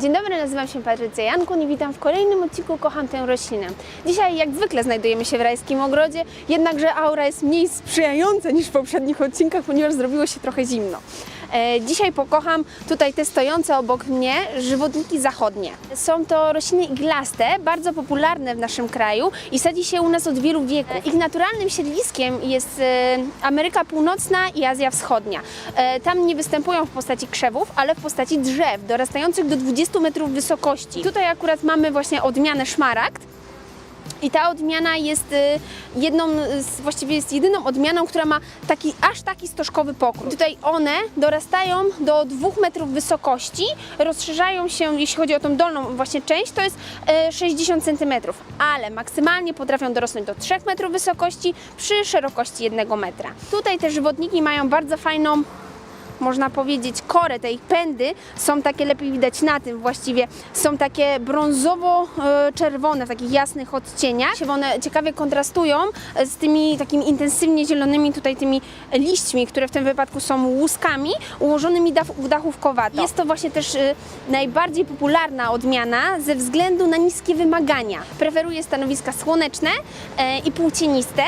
Dzień dobry, nazywam się Patrycja Jankun i witam w kolejnym odcinku Kocham tę roślinę. Dzisiaj jak zwykle znajdujemy się w rajskim ogrodzie, jednakże aura jest mniej sprzyjająca niż w poprzednich odcinkach, ponieważ zrobiło się trochę zimno. E, Dzisiaj pokocham tutaj te stojące obok mnie żywotniki zachodnie. Są to rośliny iglaste, bardzo popularne w naszym kraju i sadzi się u nas od wielu wieków. Ich naturalnym siedliskiem jest e, Ameryka Północna i Azja Wschodnia. E, Tam nie występują w postaci krzewów, ale w postaci drzew dorastających do 20 metrów wysokości. Tutaj akurat mamy właśnie odmianę szmaragd. I ta odmiana jest y, jedną, z, właściwie jest jedyną odmianą, która ma taki, aż taki stożkowy pokrój. Tutaj one dorastają do 2 metrów wysokości, rozszerzają się, jeśli chodzi o tą dolną właśnie część, to jest y, 60 centymetrów, ale maksymalnie potrafią dorosnąć do 3 metrów wysokości przy szerokości 1 metra. Tutaj te żywotniki mają bardzo fajną można powiedzieć, korę tej pędy są takie, lepiej widać na tym właściwie, są takie brązowo-czerwone, w takich jasnych odcieniach. One ciekawie kontrastują z tymi takimi intensywnie zielonymi tutaj tymi liśćmi, które w tym wypadku są łuskami ułożonymi w dachówkowato. Jest to właśnie też y, najbardziej popularna odmiana ze względu na niskie wymagania. Preferuje stanowiska słoneczne e, i półcieniste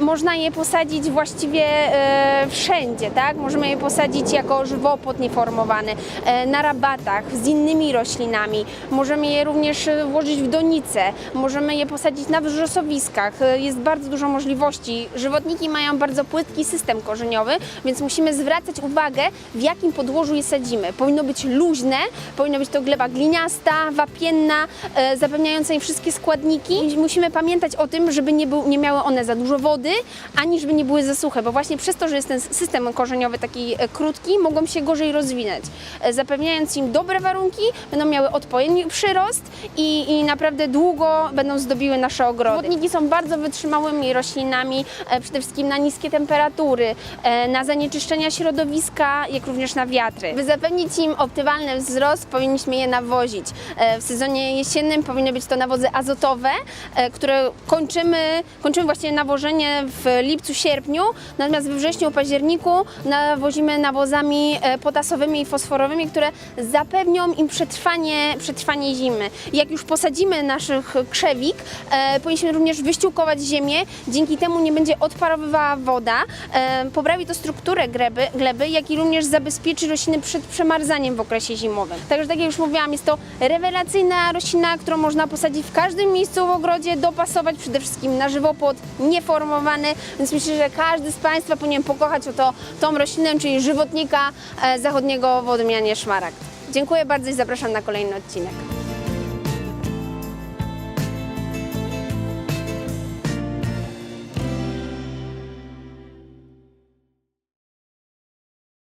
można je posadzić właściwie e, wszędzie, tak? Możemy je posadzić jako żywopłot nieformowany, e, na rabatach, z innymi roślinami. Możemy je również e, włożyć w donice, możemy je posadzić na wrzosowiskach. Jest bardzo dużo możliwości. Żywotniki mają bardzo płytki system korzeniowy, więc musimy zwracać uwagę, w jakim podłożu je sadzimy. Powinno być luźne, powinno być to gleba gliniasta, wapienna, zapewniająca im wszystkie składniki. Musimy pamiętać o tym, żeby nie, był, nie miały one za dużo wody, ani żeby nie były za suche, bo właśnie przez to, że jest ten system korzeniowy taki e, krótki, mogą się gorzej rozwinąć. E, Zapewniając im dobre warunki, będą miały odpowiedni przyrost i, i naprawdę długo będą zdobiły nasze ogrody. Wodniki są bardzo wytrzymałymi roślinami, e, przede wszystkim na niskie temperatury, na zanieczyszczenia środowiska, jak również na wiatry. By zapewnić im optymalny wzrost, powinniśmy je nawozić. W sezonie jesiennym powinny być to nawozy azotowe, które kończymy, kończymy właściwie nawożenie w lipcu, sierpniu, natomiast we wrześniu, październiku nawozimy nawozami e, potasowymi i fosforowymi, które zapewnią im przetrwanie, przetrwanie zimy. Jak już posadzimy naszych krzewik, e, powinniśmy również wyściółkować ziemię, dzięki temu nie będzie odparowywała woda, e, poprawi to strukturę gleby, gleby, jak i również zabezpieczy rośliny przed przemarzaniem w okresie zimowym. Także tak jak już mówiłam, jest to rewelacyjna roślina, którą można posadzić w każdym miejscu w ogrodzie, dopasować przede wszystkim na żywopłot więc myślę, że każdy z Państwa powinien pokochać o to, tą roślinę, czyli żywotnika e, zachodniego w odmianie szmaragd. Dziękuję bardzo i zapraszam na kolejny odcinek.